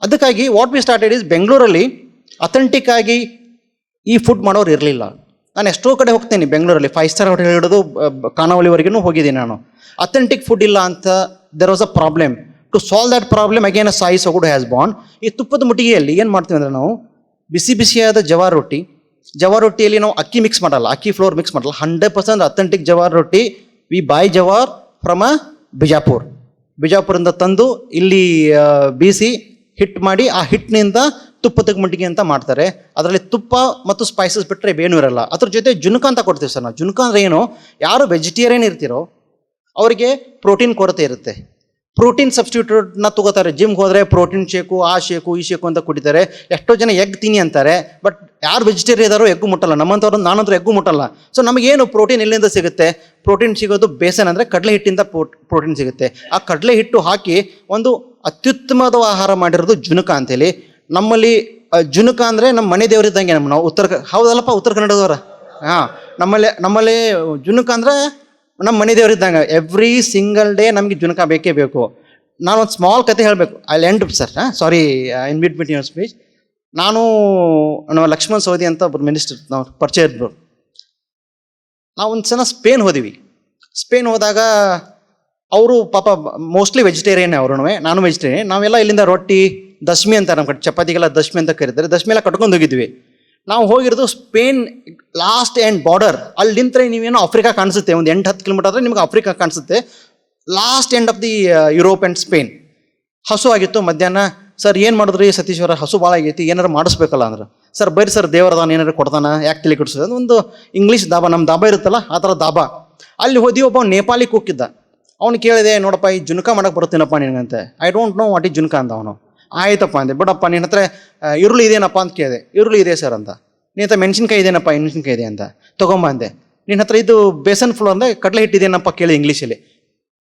ಅದಕ್ಕಾಗಿ ವಾಟ್ ವಿ ಸ್ಟಾರ್ಟೆಡ್ ಈಸ್ ಬೆಂಗಳೂರಲ್ಲಿ ಅಥೆಂಟಿಕ್ ಆಗಿ ಈ ಫುಡ್ ಮಾಡೋರು ಇರಲಿಲ್ಲ. ನಾನು ಎಷ್ಟೋ ಕಡೆ ಹೋಗ್ತೀನಿ ಬೆಂಗಳೂರಲ್ಲಿ ಫೈವ್ ಸ್ಟಾರ್ ಹೋಟೆಲ್ ಹಿಡಿದು ಖಾನಾವಳಿವರೆಗೂ ಹೋಗಿದ್ದೀನಿ ನಾನು. ಅಥೆಂಟಿಕ್ ಫುಡ್ ಇಲ್ಲ ಅಂತ there was a problem to solve that problem again Sai Sogadu has born ಈ ತುಪ್ಪದ ಮುಟ್ಟಿಗೆಯಲ್ಲಿ ಏನು ಮಾಡ್ತೀವಿ ಅಂದರೆ ನಾವು ಬಿಸಿ ಬಿಸಿಯಾದ ಜವಾರ್ ರೊಟ್ಟಿ. ಜವಾರ್ ರೊಟ್ಟಿಯಲ್ಲಿ ನಾವು ಅಕ್ಕಿ ಮಿಕ್ಸ್ ಮಾಡಲ್ಲ. ಅಕ್ಕಿ ಫ್ಲೋರ್ ಮಿಕ್ಸ್ ಮಾಡಲ್ಲ. Hundred percent authentic jowar roti. We buy jowar from Bijapur. ಬಿಜಾಪುರಿಂದ ತಂದು ಇಲ್ಲಿ ಬೀಸಿ ಹಿಟ್ ಮಾಡಿ ಆ ಹಿಟ್ಟಿನಿಂದ ತುಪ್ಪದ ಮಟ್ಟಿಗೆ ಅಂತ ಮಾಡ್ತಾರೆ. ಅದರಲ್ಲಿ ತುಪ್ಪ ಮತ್ತು ಸ್ಪೈಸಸ್ ಬಿಟ್ಟರೆ ಏನೂ ಇರಲ್ಲ. ಅದ್ರ ಜೊತೆ ಜುನ್ಕ ಅಂತ ಕೊಡ್ತೀವಿ ಸರ್ ನಾವು. ಜುನ್ಕ ಅಂದ್ರೆ ಏನು? ಯಾರು ವೆಜಿಟೇರಿಯನ್ ಇರ್ತೀರೋ, ಅವರಿಗೆ ಪ್ರೋಟೀನ್ ಕೊರತೆ ಇರುತ್ತೆ. ಪ್ರೋಟೀನ್ ಸಬ್ಸ್ಟಿಟ್ಯೂಟ್ನ ತಗೋತಾರೆ. ಜಿಮ್ಗೆ ಹೋದರೆ ಪ್ರೋಟೀನ್ ಶೇಕು, ಆ ಶೇಕು, ಈ ಶೇಕು ಅಂತ ಕುಡಿತಾರೆ. ಎಷ್ಟೋ ಜನ ಎಗ್ ತಿನ್ನಿ ಅಂತಾರೆ, ಬಟ್ ಯಾರು ವೆಜಿಟೇರಿಯನ್ ಇದಾರೋ ಎಗ್ಗು ಮುಟ್ಟಲ್ಲ. ನಮ್ಮಂಥವ್ರು ನಾನಂತೂ ಎಗ್ಗು ಮುಟ್ಟಲ್ಲ. ಸೊ ನಮಗೇನು ಪ್ರೋಟೀನ್ ಎಲ್ಲಿಂದ ಸಿಗುತ್ತೆ? ಪ್ರೋಟೀನ್ ಸಿಗೋದು ಬೇಸನ್ ಅಂದರೆ ಕಡಲೆ ಹಿಟ್ಟಿಂದ ಪ್ರೋಟೀನ್ ಸಿಗುತ್ತೆ. ಆ ಕಡಲೆ ಹಿಟ್ಟು ಹಾಕಿ ಒಂದು ಅತ್ಯುತ್ತಮವಾದ ಆಹಾರ ಮಾಡಿರೋದು ಜುನುಕ ಅಂತೇಳಿ. ನಮ್ಮಲ್ಲಿ ಜುನಕ ಅಂದರೆ ನಮ್ಮ ಮನೆ ದೇವರಿದ್ದಂಗೆ ನಮ್ಮ ನಾವು ಉತ್ತರ ಹೌದಲ್ಲಪ್ಪ ಉತ್ತರ ಕನ್ನಡದವರ? ಹಾಂ, ನಮ್ಮಲ್ಲಿ ನಮ್ಮಲ್ಲಿ ಜುನುಕ ಅಂದರೆ ನಮ್ಮ ಮನೆ ದೇವರಿದ್ದಂಗೆ ಎವ್ರಿ ಸಿಂಗಲ್ ಡೇ ನಮಗೆ ಜುನಕ ಬೇಕೇ ಬೇಕು. ನಾನು ಒಂದು ಸ್ಮಾಲ್ ಕತೆ ಹೇಳಬೇಕು. I end sir sorry in bit bit your speech ನಾನು, ನಮ್ಮ ಲಕ್ಷ್ಮಣ್ ಸೌದಿ ಅಂತ ಒಬ್ಬರು ಮಿನಿಸ್ಟರ್ ನಾವು ಪರಿಚಯ ಇದ್ರು ನಾವು ಒಂದು ಸಲ ಸ್ಪೇನ್ ಹೋದಿವಿ. ಸ್ಪೇನ್ ಹೋದಾಗ ಅವರು ಪಾಪ ಮೋಸ್ಟ್ಲಿ ವೆಜಿಟೇರಿಯನ್ ಅವರು ನಾನು ವೆಜಿಟೇರಿಯನ್ ನಾವೆಲ್ಲ ಇಲ್ಲಿಂದ ರೊಟ್ಟಿ, ದಶಮಿ ಅಂತ ನಮ್ಮ ಕಡೆ, ಚಪಾತಿಗೆಲ್ಲ ದಶಮಿ ಅಂತ ಕರೀತಾರೆ. ದಶಮಿ ಎಲ್ಲ ಕಟ್ಕೊಂಡು ಹೋಗಿದ್ವಿ. ನಾವು ಹೋಗಿರೋದು ಸ್ಪೇನ್ ಲಾಸ್ಟ್ ಆ್ಯಂಡ್ ಬಾರ್ಡರ್. ಅಲ್ಲಿ ನಿಂತರೆ ನೀವೇನೋ ಆಫ್ರಿಕಾ ಕಾಣಿಸುತ್ತೆ, ಒಂದು ಎಂಟು, ಹತ್ತು ಕಿಲೋಮೀಟರ್ ಆದರೆ ನಿಮಗೆ ಆಫ್ರಿಕಾ ಕಾಣಿಸುತ್ತೆ. Last end of the Europe and Spain. ಹಸು ಆಗಿತ್ತು, ಮಧ್ಯಾಹ್ನ, ಸರ್, ಏನು ಮಾಡಿದ್ರಿ ಸತೀಶ್ವರ ಹಸು ಭಾಳ ಆಗೈತಿ ಏನಾರು ಮಾಡಿಸ್ಬೇಕಲ್ಲ ಅಂದ್ರೆ. ಸರ್, ಬರೀ ಸರ್ ದೇವರದಾನ ಏನಾರು ಕೊಡ್ತಾನ? ಯಾಕೆ ತಲೆ ಕೊಡಿಸೋದು ಒಂದು ಇಂಗ್ಲೀಷ್ ದಾಬಾ ನಮ್ಮ ದಾಬಾ ಇರುತ್ತಲ್ಲ, ಆ ಥರ ದಾಬಾ. ಅಲ್ಲಿ ಹೋದಿ ಒಬ್ಬ ನೇಪಾಳಿ ಕೂಕಿದ್ದ. ಅವನು ಕೇಳಿದೆ, ನೋಡಪ್ಪ, ಈ ಜುನಕ ಮಾಡೋಕ್ಕೆ ಬರುತ್ತೇನಪ್ಪ ನಿನಗಂತೆ? ಐ ಡೋಂಟ್ ನೋ ವಾಟ್ ಈ ಜುನಕ ಅಂತ ಅವನು. ಆಯ್ತಪ್ಪ ಅಂದೆ. ಬಿಡಪ್ಪ, ನಿನ್ನ ಹತ್ರ ಈರುಳ್ಳಿ ಇದೇನಪ್ಪ ಅಂತ ಕೇಳಿದೆ. ಈರುಳ್ಳಿ ಇದೆ ಸರ್ ಅಂತ. ನಿನ್ನ ಹತ್ರ ಮೆಣಸಿನ್ಕಾಯಿ ಇದೇನಪ್ಪ ಮೆಣಸಿನ್ಕಾಯಿ ಇದೆ ಅಂತ. ತೊಗೊಂಬಂದೆ ನಿನ್ನ ಹತ್ರ ಇದು ಬೇಸನ್ ಫ್ಲೋ ಅಂದರೆ ಕಡಲೆ ಹಿಟ್ಟಿದೇನಪ್ಪ ಕೇಳಿ ಇಂಗ್ಲೀಷಲ್ಲಿ.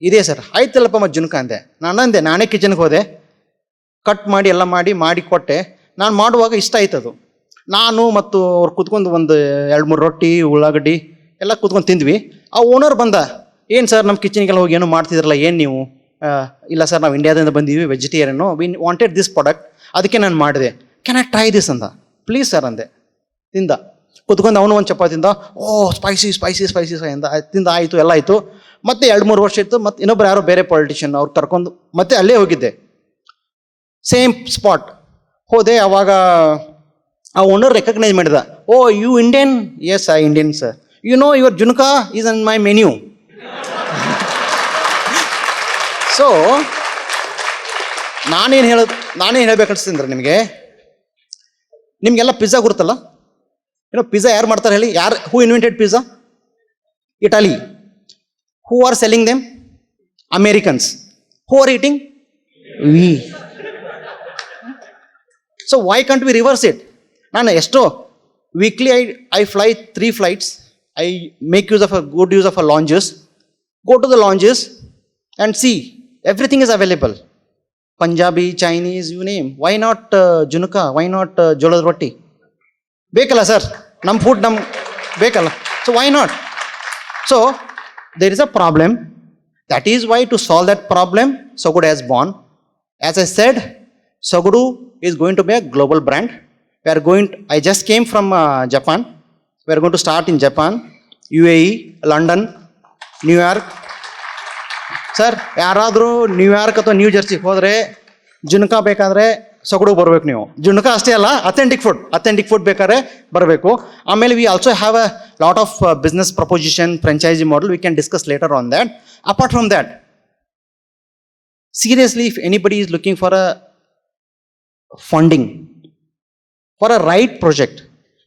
ಇದೆ ಸರ್. ಆಯ್ತಲ್ಲಪ್ಪ ಮತ್ತೆ ಜುನ್ಕ ಅಂದೆ. ನಾನು ಅಂದೆ, ನಾನೇ ಕಿಚನ್ಗೆ ಹೋದೆ. ಕಟ್ ಮಾಡಿ, ಎಲ್ಲ ಮಾಡಿ ಮಾಡಿ ಕೊಟ್ಟೆ. ನಾನು ಮಾಡುವಾಗ ಇಷ್ಟ ಆಯ್ತದು ನಾನು ಮತ್ತು ಅವ್ರು ಕೂತ್ಕೊಂಡು ಒಂದು ಎರಡು ಮೂರು ರೊಟ್ಟಿ, ಉಳ್ಳಾಗಡ್ಡಿ ಎಲ್ಲ ಕೂತ್ಕೊಂಡು ತಿಂದ್ವಿ. ಆ ಓನರ್ ಬಂದ, ಏನು ಸರ್ ನಮ್ಮ ಕಿಚನ್ಗೆಲ್ಲ ಹೋಗಿ ಏನು ಮಾಡ್ತಿದ್ರಲ್ಲ, ಏನು ನೀವು? ಇಲ್ಲ ಸರ್, ನಾವು ಇಂಡಿಯಾದಿಂದ ಬಂದೀವಿ vegetarian we wanted this product ಅದಕ್ಕೆ ನಾನು ಮಾಡಿದೆ. ಕ್ಯಾನ್ ಐ ಟ್ರೈ ದಿಸ್ ಅಂತ ಪ್ಲೀಸ್ ಸರ್ ಅಂದೆ. ತಿಂದ. ಕುತ್ಕೊಂಡು ಅವನು ಒಂದು ಚಪಾತಿ ತಿಂದ ಓ ಸ್ಪೈಸಿ ಸ್ಪೈಸಿ ಸ್ಪೈಸಿ ಆಯ್ತ್, ತಿಂದ, ಆಯಿತು, ಎಲ್ಲ ಆಯಿತು. ಮತ್ತೆ ಎರಡು ಮೂರು ವರ್ಷ ಇತ್ತು ಮತ್ತೆ ಇನ್ನೊಬ್ರು ಯಾರೋ ಬೇರೆ ಪೊಲಿಟಿಷಿಯನ್ ಅವ್ರು ಕರ್ಕೊಂಡು, ಮತ್ತೆ ಅಲ್ಲೇ ಹೋಗಿದ್ದೆ. ಸೇಮ್ ಸ್ಪಾಟ್ ಹೋದೆ, ಅವಾಗ ಆ ಓನರ್ ರೆಕಗ್ನೈಸ್ ಮಾಡಿದ. ಓ you Indian yes I Indian sir you know your zunka is on my menu so ನಾನೇನು ಹೇಳೋದು ನಾನೇನು ಹೇಳ್ಬೇಕನ್ಸ್ತಂದ್ರೆ ನಿಮಗೆ? ನಿಮಗೆಲ್ಲ ಪಿಜ್ಜಾ ಗುರುತಲ್ಲ? ಏನೋ ಪಿಜ್ಜಾ ಯಾರು ಮಾಡ್ತಾರೆ ಹೇಳಿ? ಯಾರು who invented pizza Italy who are selling them Americans who are eating we so why can't we reverse it ನಾನು ಎಷ್ಟೋ weekly I I fly three flights I make use of a good use of a lounges go to the lounges and see everything is available. Punjabi, Chinese, you name. Why not uh, Junuka? Why not uh, Jolad Roti? Bekala, sir. Nam food, nam bekala. So why not? So there is a problem. That is why to solve that problem, Sogudu has born. As I said, Sogudu is going to be a global brand. We are going. To, I just came from uh, Japan. We are going to start in Japan, UAE, London, New York, sir, ಯಾರಾದರೂ New York ಅಥವಾ new ಜರ್ಸಿಗೆ ಹೋದರೆ ಜುನ್ಕಾ ಬೇಕಾದರೆ ಸೊಗಡು ಬರಬೇಕು ನೀವು. ಜುನ್ಕಾ ಅಷ್ಟೇ ಅಲ್ಲ ಅಥೆಂಟಿಕ್ ಫುಡ್ ಅಥೆಂಟಿಕ್ ಫುಡ್ ಬೇಕಾದ್ರೆ ಬರಬೇಕು. ಆಮೇಲೆ we also have a lot of business proposition franchise model we can discuss later on that apart from that seriously, if anybody is looking for a funding, for a right project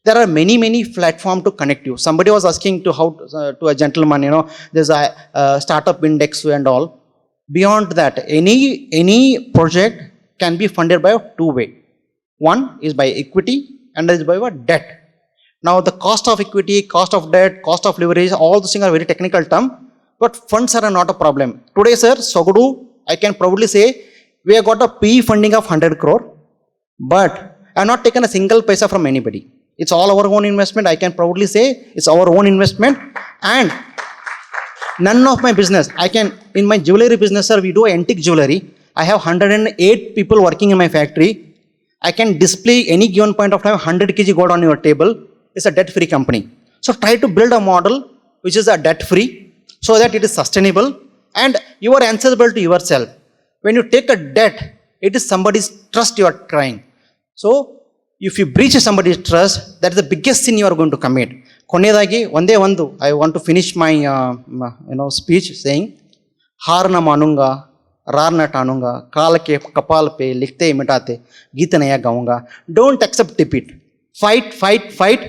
there are many many platform to connect you. Somebody was asking to how uh, to a gentleman you know there's a uh, startup index and all. Beyond that any any project can be funded by two way one is by equity and is by what debt. Now the cost of equity cost of debt cost of leverage all those things are very technical term but funds are not a problem. Today sir sogudu i can proudly say we have got a p funding of 100 crore but i have not taken a single paisa from anybody it's all our own investment. I can proudly say it's our own investment. And none of my business. I can in my jewelry business sir we do antique jewelry. I have 108 people working in my factory. I can display any given point of time 100 kg gold on your table. It's a debt free company. So try to build a model which is a debt free so that it is sustainable and you are answerable to yourself. When you take a debt it is somebody's trust you are trying. So if you breach somebody trust that is the biggest sin you are going to commit ಕೊನೆಯದಾಗಿ ಒಂದೇ ಒಂದು I want to finish my you know speech saying ಹಾರ್ನ ಮಾನುಂಗ ರಾರ್ನ ಟಾನುಂಗ ಕಾಲಕ್ಕೆ ಕಪಾಲ ಪೇ ಲಿಖತೆ ಮಿಟಾತೆ ಗೀತನೆಯ ಗೌಂಗ don't accept defeat fight fight fight